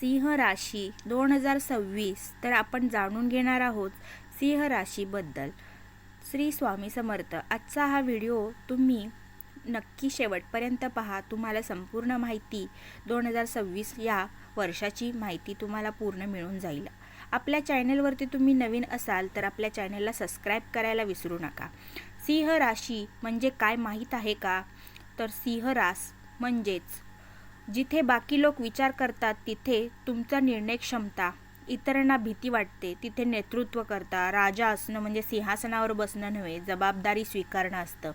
सिंह राशी दोन हजार सव्वीस तर आपण जाणून घेणार आहोत सिंह राशीबद्दल. श्री स्वामी समर्थ आजचा हा व्हिडिओ तुम्ही नक्की शेवटपर्यंत पहा. तुम्हाला संपूर्ण माहिती दोन हजार सव्वीस या वर्षाची माहिती तुम्हाला पूर्ण मिळून जाईल. आपल्या चॅनलवरती तुम्ही नवीन असाल तर आपल्या चॅनलला सबस्क्राईब करायला विसरू नका. सिंह राशी म्हणजे काय माहीत आहे का? तर सिंह रास म्हणजेच जिथे बाकी लोक विचार करतात तिथे तुमचा निर्णय क्षमता. इतरांना भीती वाटते तिथे नेतृत्व करता. राजा असणं म्हणजे सिंहासनावर बसणं नव्हे जबाबदारी स्वीकारणं असतं.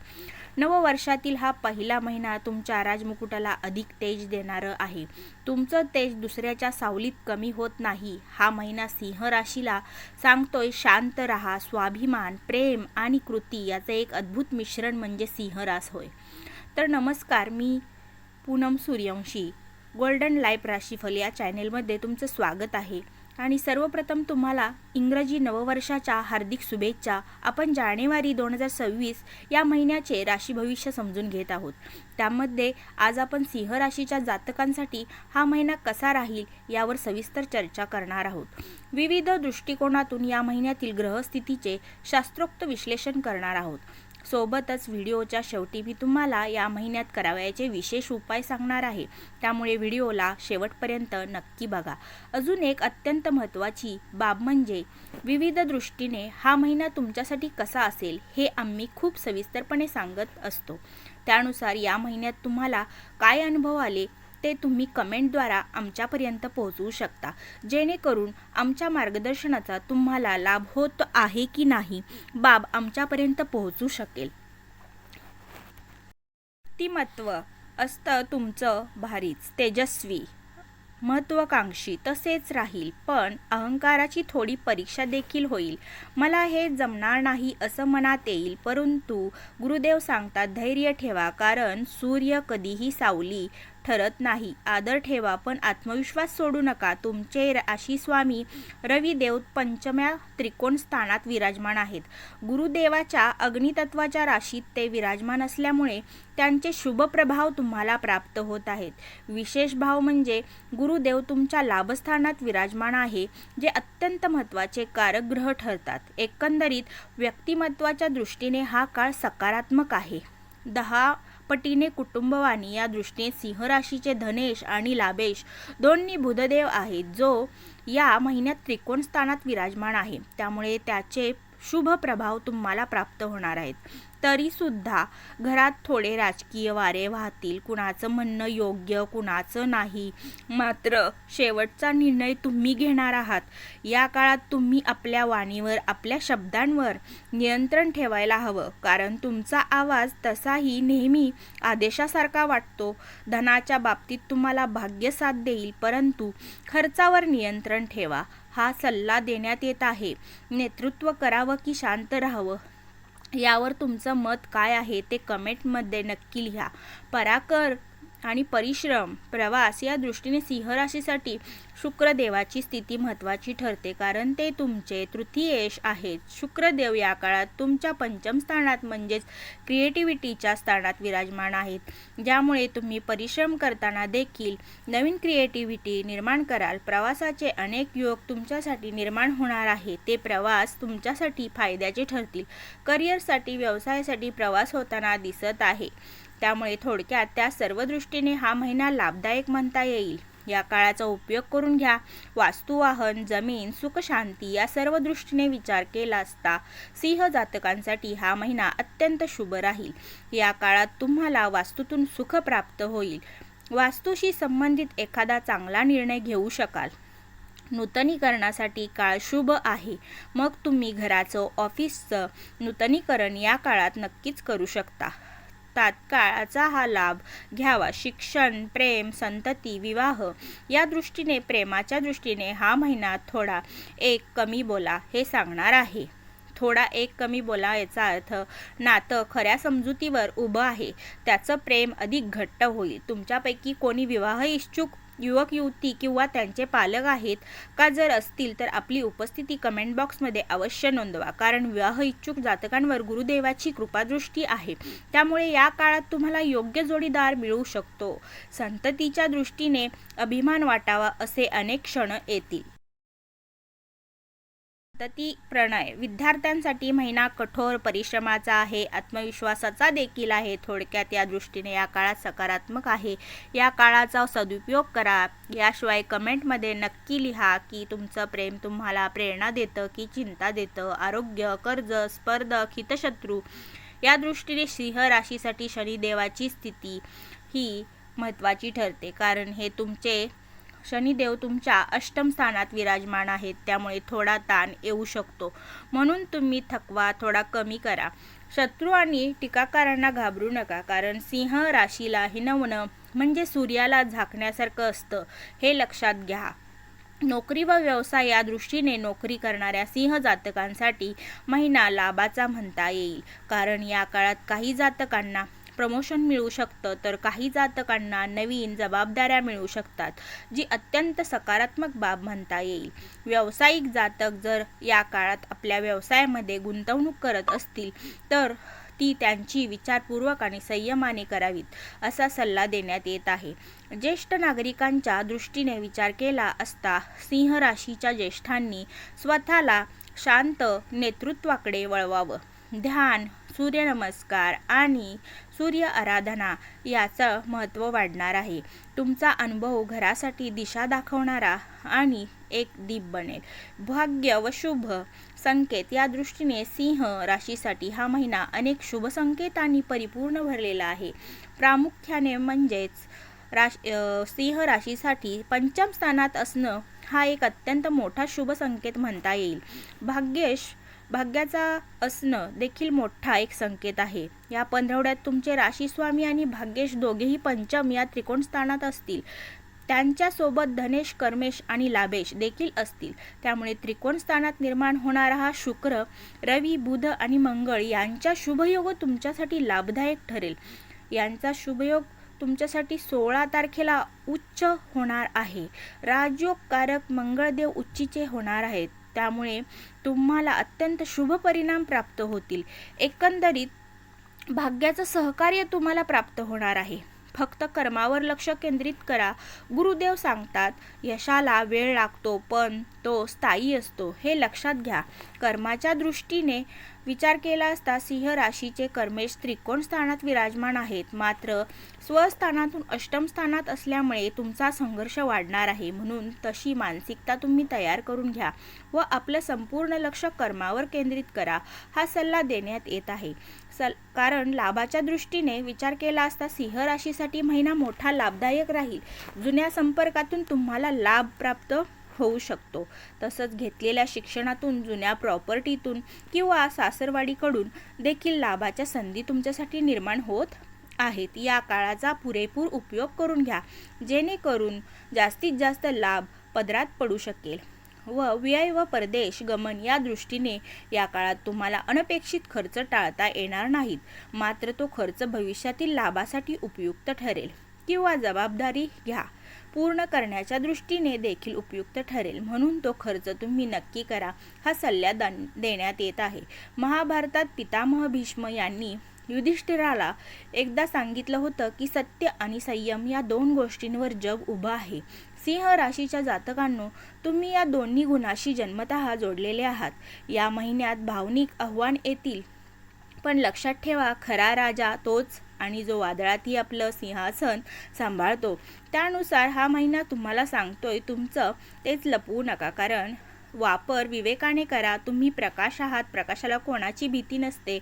नववर्षातील हा पहिला महिना तुमच्या राजमुकुटाला अधिक तेज देणारं आहे. तुमचं तेज दुसऱ्याच्या सावलीत कमी होत नाही. हा महिना सिंह राशीला सांगतोय शांत रहा स्वाभिमान प्रेम आणि कृती याचं एक अद्भुत मिश्रण म्हणजे सिंह रास होय. तर नमस्कार मी पूनम सूर्यवंशी गोल्डन लाईफ राशीफल या चॅनेलमध्ये तुमचं स्वागत आहे. आणि सर्वप्रथम तुम्हाला इंग्रजी नववर्षाच्या हार्दिक शुभेच्छा. आपण जानेवारी दोन हजार सव्वीस या महिन्याचे राशी भविष्य समजून घेत आहोत. त्यामध्ये आज आपण सिंह राशीच्या जातकांसाठी हा महिना कसा राहील यावर सविस्तर चर्चा करणार आहोत. विविध दृष्टिकोनातून या महिन्यातील ग्रहस्थितीचे शास्त्रोक्त विश्लेषण करणार आहोत. सोबतच व्हिडिओच्या शेवटी मी तुम्हाला या महिन्यात करावयाचे विशेष उपाय सांगणार आहे. त्यामुळे व्हिडिओला शेवटपर्यंत नक्की बघा. अजून एक अत्यंत महत्त्वाची बाब म्हणजे विविध दृष्टीने हा महिना तुमच्यासाठी कसा असेल हे आम्ही खूप सविस्तरपणे सांगत असतो. त्यानुसार या महिन्यात तुम्हाला काय अनुभव आले ते तुम्ही कमेंटद्वारा आमच्यापर्यंत पोहोचवू शकता. जेणेकरून आमच्या मार्गदर्शनाचा तुम्हाला लाभ होत आहे की नाही बाब आमच्यापर्यंत पोहोचू शकेल. व्यक्तिमत्व असतं तुमचं भारीच तेजस्वी महत्वाकांक्षी तसेच राहील पण अहंकाराची थोडी परीक्षा देखील होईल. मला हे जमणार नाही असं मनात येईल परंतु गुरुदेव सांगतात धैर्य ठेवा कारण सूर्य कधीही सावली ठरत नाही. आदर ठेवा पण आत्मविश्वास सोडू नका. तुमचे राशी स्वामी रविदेव पंचम्या त्रिकोण स्थानात विराजमान आहेत. गुरुदेवाच्या अग्नितत्वाच्या राशीत ते विराजमान असल्यामुळे त्यांचे शुभ प्रभाव तुम्हाला प्राप्त होत आहेत. विशेष भाव म्हणजे गुरुदेव तुमच्या लाभस्थानात विराजमान आहे जे अत्यंत महत्त्वाचे कारक ग्रह ठरतात. एकंदरीत व्यक्तिमत्वाच्या दृष्टीने हा काळ सकारात्मक आहे. दहा पटीने कुटुंबवाणी या दृष्टीने सिंह राशीचे धनेश आणि लाभेश दोन्ही बुधदेव आहेत जो या महिन्यात त्रिकोण स्थानात विराजमान आहे. त्यामुळे त्याचे शुभ प्रभाव तुम्हाला प्राप्त होणार आहेत. तरीसुद्धा घरात थोडे राजकीय वारे वाहतील. कुणाचं म्हणणं योग्य कुणाचं नाही. मात्र शेवटचा निर्णय तुम्ही घेणार आहात. या काळात तुम्ही आपल्या वाणीवर आपल्या शब्दांवर नियंत्रण ठेवायला हवं. कारण तुमचा आवाज तसाही नेहमी आदेशासारखा वाटतो. धनाच्या बाबतीत तुम्हाला भाग्य साथ देईल. परंतु खर्चावर नियंत्रण ठेवा. हा सल्ला देण्यात येत आहे. नेतृत्व करावं की शांत राहावं? यावर तुमचं मत काय आहे ते कमेंटमध्ये नक्की लिहा. पराकर आणि परिश्रम प्रवास या दृष्टीने सिंह राशीसाठी शुक्रदेवाची स्थिती महत्त्वाची ठरते. कारण ते तुमचे तृतीयेश आहेत. शुक्रदेव या काळात तुमच्या पंचम स्थानात म्हणजेच क्रिएटिव्हिटीच्या स्थानात विराजमान आहेत. ज्यामुळे तुम्ही परिश्रम करताना देखील नवीन क्रिएटिव्हिटी निर्माण कराल. प्रवासाचे अनेक योग तुमच्यासाठी निर्माण होणार आहे ते प्रवास तुमच्यासाठी फायद्याचे ठरतील. करिअरसाठी व्यवसायासाठी प्रवास होताना दिसत आहे. त्यामुळे थोडक्यात त्या सर्व दृष्टीने हा महिना लाभदायक म्हणता येईल. या काळाचा उपयोग करून घ्या. वास्तुवाहन जमीन सुखशांती या सर्व दृष्टीने विचार केला असता सिंह जातकांसाठी हा महिना अत्यंत शुभ राहील. या काळात तुम्हाला वास्तूतून सुख प्राप्त होईल. वास्तूशी संबंधित एखादा चांगला निर्णय घेऊ शकाल. नूतनीकरणासाठी काळ शुभ आहे. मग तुम्ही घराचं ऑफिसचं नूतनीकरण या काळात नक्कीच करू शकता. तात्काळाचा हा लाभ घ्यावा. शिक्षण प्रेम संतती विवाह या दृष्टीने प्रेमाच्या दृष्टीने हा महिना थोडा एक कमी बोला हे सांगणार आहे. थोडा एक कमी बोला याचा अर्थ नातं खऱ्या समजुतीवर उभं आहे. त्याचं प्रेम अधिक घट्ट होईल. तुमच्यापैकी कोणी विवाह इच्छुक युवक युवती किंवा त्यांचे पालक आहेत का जर असतील तर आपली उपस्थिती कमेंट बॉक्समध्ये अवश्य नोंदवा. कारण विवाह इच्छुक जातकांवर गुरुदेवाची कृपादृष्टी आहे. त्यामुळे या काळात तुम्हाला योग्य जोडीदार मिळू शकतो. संततीच्या दृष्टीने अभिमान वाटावा असे अनेक क्षण येतील. संतती प्रणय. विद्यार्थ्यांसाठी महिना कठोर परिश्रमाचा आहे. आत्मविश्वासाचा देखील आहे. थोडक्यात या दृष्टीने या काळात सकारात्मक आहे. या काळाचा सदुपयोग करा. याशिवाय कमेंटमध्ये नक्की लिहा की तुमचं प्रेम तुम्हाला प्रेरणा देतं की चिंता देतं. आरोग्य कर्ज स्पर्धक हितशत्रू. या दृष्टीने सिंह राशीसाठी शनिदेवाची स्थिती ही महत्त्वाची ठरते. कारण हे तुमचे शनिदेव तुमच्या अष्टम स्थानात विराजमान आहेत. त्यामुळे थोडा ताण येऊ शकतो. म्हणून तुम्ही थकवा थोडा कमी करा. शत्रू आणि टीकाकारांना घाबरू नका कारण सिंह राशीला हिनवणं म्हणजे सूर्याला झाकण्यासारखं असतं हे लक्षात घ्या. नोकरी व व्यवसाय या दृष्टीने नोकरी करणाऱ्या सिंह जातकांसाठी महिना लाभाचा म्हणता येईल. कारण या काळात काही जातकांना प्रमोशन मिळू शकतं तर काही जातकांना नवीन जबाबदाऱ्या मिळू शकतात जी अत्यंत सकारात्मक बाब म्हणता येईल. व्यावसायिक जातक जर या काळात आपल्या व्यवसायामध्ये गुंतवणूक करत असतील तर ती त्यांची विचारपूर्वक आणि संयमाने करावीत असा सल्ला देण्यात येत आहे. ज्येष्ठ नागरिकांच्या दृष्टीने विचार केला असता सिंह राशीच्या ज्येष्ठांनी स्वतःला शांत नेतृत्वाकडे वळवावं. ध्यान सूर्यनमस्कार आणि सूर्य आराधना याचं महत्त्व वाढणार आहे. तुमचा अनुभव घरासाठी दिशा दाखवणारा आणि एक दीप बनेल. भाग्य व शुभ संकेत. या दृष्टीने सिंह राशीसाठी हा महिना अनेक शुभ संकेतांनी परिपूर्ण भरलेला आहे. प्रामुख्याने म्हणजेच राश सिंह राशीसाठी पंचम स्थानात असणं हा एक अत्यंत मोठा शुभ संकेत म्हणता येईल. भाग्येश भाग्याचा असणं देखील मोठा एक संकेत आहे. या पंधरवड्यात तुमचे राशीस्वामी आणि भाग्येश दोघेही पंचम या त्रिकोण स्थानात असतील. त्यांच्यासोबत धनेश कर्मेश आणि लाभेश देखील असतील. त्यामुळे त्रिकोण स्थानात निर्माण होणारा हा शुक्र रवी बुध आणि मंगळ यांचा शुभयोग तुमच्यासाठी लाभदायक ठरेल. यांचा शुभयोग तुमच्यासाठी सोळा तारखेला उच्च होणार आहे. राजयोगकारक मंगळदेव उच्चीचे होणार आहेत. त्यामुळे तुम्हाला अत्यंत शुभ परिणाम प्राप्त होतील. एकंदरीत भाग्याचं सहकार्य तुम्हाला प्राप्त होणार आहे. फक्त कर्मावर लक्ष केंद्रित करा. गुरुदेव सांगतात यशाला वेळ लागतो पण तो स्थायी असतो. हे लक्षात घ्या. कर्माच्या दृष्टीने विचार केला असता सिंह राशीचे कर्मेश त्रिकोण स्थानात विराजमान आहेत. मात्र स्वस्थानातून अष्टम स्थानात असल्यामुळे तुमचा संघर्ष वाढणार आहे. म्हणून तशी मानसिकता तुम्ही तयार करून घ्या व आपलं संपूर्ण लक्ष कर्मावर केंद्रित करा हा सल्ला देण्यात येत आहे. सल कारण लाभाच्या दृष्टीने विचार केला असता सिंह राशीसाठी महिना मोठा लाभदायक राहील. जुन्या संपर्कातून तुम्हाला लाभ प्राप्त होऊ शकतो. तसंच घेतलेल्या शिक्षणातून जुन्या प्रॉपर्टीतून किंवा सासरवाडीकडून देखील लाभाच्या संधी तुमच्यासाठी निर्माण होत आहेत. या काळाचा पुरेपूर उपयोग करून घ्या जेणेकरून जास्तीत जास्त लाभ पदरात पडू शकेल. व व्यय व परदेश गमन या दृष्टीने या काळात तुम्हाला अनपेक्षित खर्च टाळता येणार नाहीत. मात्र तो खर्च भविष्यातील लाभासाठी उपयुक्त ठरेल. किंवा जबाबदारी घ्या. पूर्ण करण्याच्या दृष्टीने देखील उपयुक्त ठरेल. म्हणून तो खर्च तुम्ही नक्की करा हा सल्ला देण्यात येत आहे. महाभारतात पितामह भीष्म यांनी युधिष्ठिराला एकदा सांगितलं होतं की सत्य आणि संयम या दोन गोष्टींवर जग उभं आहे. सिंह राशीच्या जातकांनो तुम्ही या दोन्ही गुणाशी जन्मतः जोडलेले आहात. या महिन्यात भावनिक आव्हान येतील. पण लक्षात ठेवा खरा राजा तोच आणि जो वादळातही आपलं सिंहासन सांभाळतो. त्यानुसार हा महिना तुम्हाला सांगतोय तुमचं तेच लपवू नका. कारण वापर विवेकाने करा तुम्ही प्रकाश आहात प्रकाशाला कोणाची भीती नसते.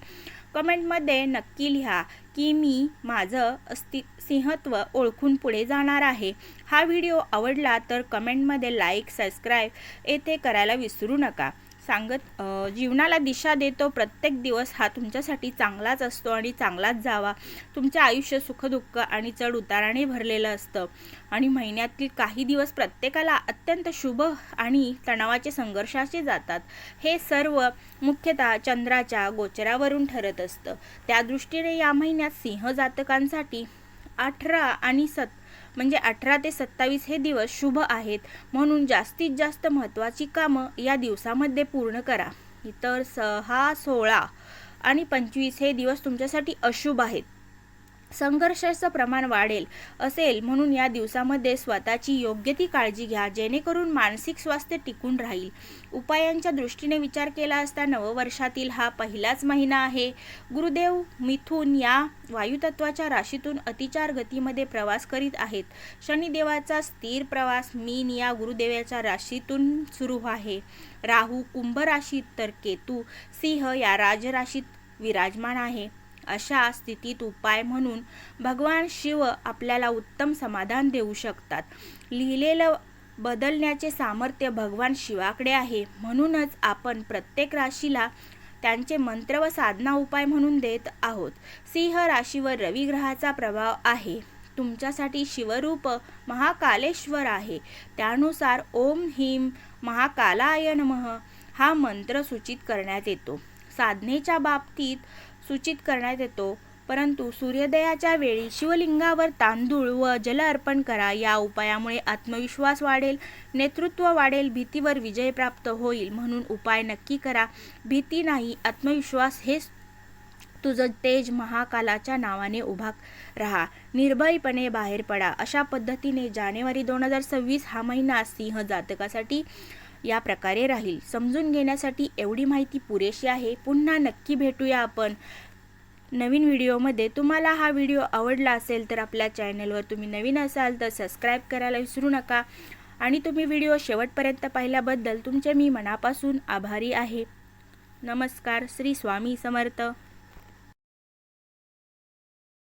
कमेंटमध्ये नक्की लिहा की मी माझं अस्ति सिंहत्व ओळखून पुढे जाणार आहे. हा व्हिडिओ आवडला तर कमेंटमध्ये लाईक सबस्क्राईब येथे करायला विसरू नका. सांगत जीवनाला दिशा देतो प्रत्येक दिवस हा तुमच्यासाठी चांगलाच असतो आणि चांगलाच जावा. तुमचं आयुष्य सुखदुःख आणि चढ उताराने भरलेलं असतं. आणि महिन्यातील काही दिवस प्रत्येकाला अत्यंत शुभ आणि तणावाचे संघर्षाचे जातात. हे सर्व मुख्यतः चंद्राच्या गोचरावरून ठरत असतं. त्या दृष्टीने या महिन्यात सिंह जातकांसाठी अठरा आणि सत म्हणजे अठरा ते सत्तावीस हे दिवस शुभ आहेत. म्हणून जास्तीत जास्त महत्त्वाची कामं या दिवसामध्ये पूर्ण करा. इतर सहा सोळा आणि पंचवीस हे दिवस तुमच्यासाठी अशुभ आहेत. संघर्षाचं प्रमाण वाढेल असेल म्हणून या दिवसामध्ये स्वतःची योग्य ती काळजी घ्या जेणेकरून मानसिक स्वास्थ्य टिकून राहील. उपायांच्या दृष्टीने विचार केला असता नववर्षातील हा पहिलाच महिना आहे. गुरुदेव मिथून या वायुतत्वाच्या राशीतून अतिचार गतीमध्ये प्रवास करीत आहेत. शनिदेवाचा स्थिर प्रवास मीन या गुरुदेवाच्या राशीतून सुरू आहे. राहू कुंभ राशीत तर केतू सिंह या राजराशीत विराजमान आहे. अशा स्थितीत उपाय म्हणून भगवान शिव आपल्याला उत्तम समाधान देऊ शकतात. लिहिलेलं बदलण्याचे सामर्थ्य भगवान शिवाकडे आहे. म्हणूनच आपण प्रत्येक राशीला त्यांचे मंत्र व साधना उपाय म्हणून देत आहोत. सिंह राशीवर रवी ग्रहाचा प्रभाव आहे. तुमच्यासाठी शिवरूप महाकालेश्वर आहे. त्यानुसार ओम ह्रीम महाकालाय नमः हा मंत्र सूचित करण्यात येतो. साधनेच्या बाबतीत सूचित करण्यात येतो. परंतु सूर्योदयाच्या वेळी शिवलिंगावर तांदूळ व जल अर्पण करा. या उपायामुळे आत्मविश्वास वाढेल नेतृत्व वाढेल भीतीवर विजय प्राप्त होईल म्हणून उपाय नक्की करा. भीती नाही आत्मविश्वास हेच तुझं तेज महाकालाच्या नावाने उभा राहा. निर्भयपणे बाहेर पडा. अशा पद्धतीने जानेवारी दोन हजार सव्वीस हा महिना सिंह जातकासाठी या प्रकारे राहील. समजून घेण्यासाठी एवढी माहिती पुरेशी आहे. पुन्हा नक्की भेटूया आपण. नवीन व्हिडिओमध्ये तुम्हाला हा व्हिडिओ आवडला असेल तर आपल्या चॅनलवर तुम्ही नवीन असाल तर सबस्क्राईब करायला विसरू नका. आणि तुम्ही व्हिडिओ शेवटपर्यंत पाहिल्याबद्दल तुमचे मी मनापासून आभारी आहे. नमस्कार. श्री स्वामी समर्थ.